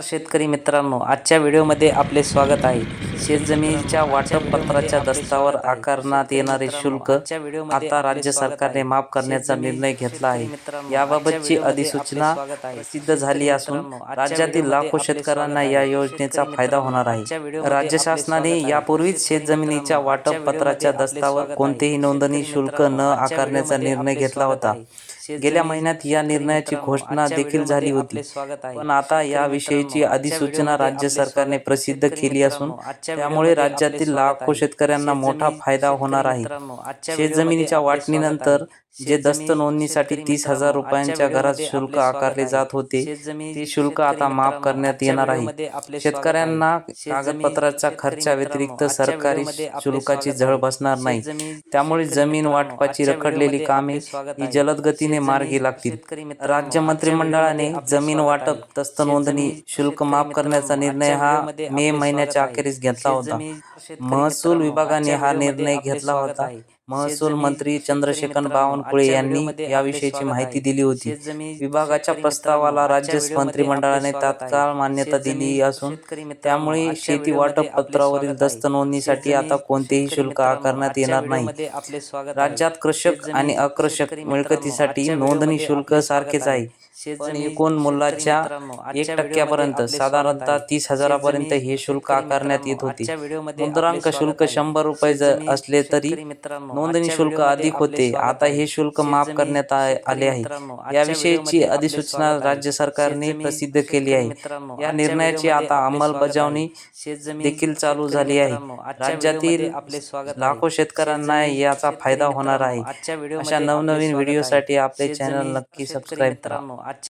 शेतकरी मित्रांनो आजच्या व्हिडिओमध्ये आपले स्वागत आहे. शेतजमिनीच्या वाटप पत्राच्या दस्तावर आकारण्यात येणारे शुल्क आता राज्य सरकारने माफ करण्याचा निर्णय घेतला आहे. याबाबतची अधिसूचना प्रसिद्ध झाली असून राज्यातील लाखो शेतकऱ्यांना या योजनेचा फायदा होणार आहे. राज्य शासनाने यापूर्वीच शेतजमिनीच्या वाटप पत्राच्या दस्तावर कोणतेही नोंदणी शुल्क न आकारण्याचा निर्णय घेतला होता. गेल्या महिन्यात या निर्णयाची घोषणा देखील झाली होती. पण आता याविषयीची अधिसूचना राज्य सरकारने प्रसिद्ध केली असून त्यामुळे राज्यातील लाखो शेतकऱ्यांना मोठा फायदा होणार आहे. शेतजमिनीच्या वाटणीनंतर जे दस्त नोंदणीसाठी तीस हजार रुपयांच्या घरात शुल्क आकारले जात होते. ते शुल्क आता माफ करण्यात येणार आहे. शेतकऱ्यांना कागदपत्राच्या खर्चाव्यतिरिक्त सरकारी शुल्काची झळ बसणार नाही. त्यामुळे जमीन वाटपाची रखडलेली कामे ही जलद गतीने मार्गी लागतील. राज्य मंत्रिमंडळाने जमीन वाटप दस्त नोंदणी शुल्क माफ करण्याचा निर्णय हा मे महिन्याच्या अखेरीस घेतला होता. महसूल विभागाने हा निर्णय घेतला होता. महसूल मंत्री चंद्रशेखर बावनकुळे यांनी याविषयीची माहिती दिली होती. विभागाच्या प्रस्तावाला राज्य मंत्रिमंडळाने तात्काळ मान्यता दिली असून त्यामुळे शेती वाटप पत्रावरील दस्त नोंदणीसाठी आता कोणतेही शुल्क आकारण्यात येणार नाही. राज्यात कृषक आणि अकृषक मिळकतीसाठी नोंदणी शुल्क सारखेच आहे. पण एकूण मूल्याच्या एक टक्क्यापर्यंत साधारणतः तीस हजारापर्यंत हे शुल्क आकारण्यात येत होते. मुद्रांक शुल्क शंभर रुपये असले तरी नोंदणी शुल्क अधिक होते. आता हे शुल्क माफ करण्यात आले आहे. याविषयीची अधिसूचना राज्य सरकारने प्रसिद्ध केली आहे. या निर्णयाची आता अंमलबजावणी देखील चालू झाली आहे. राज्यातील लाखो शेतकऱ्यांना याचा फायदा होणार आहे. अशा नवनवीन व्हिडिओसाठी आपले चॅनल नक्की सबस्क्राईब करा. আচ্ছা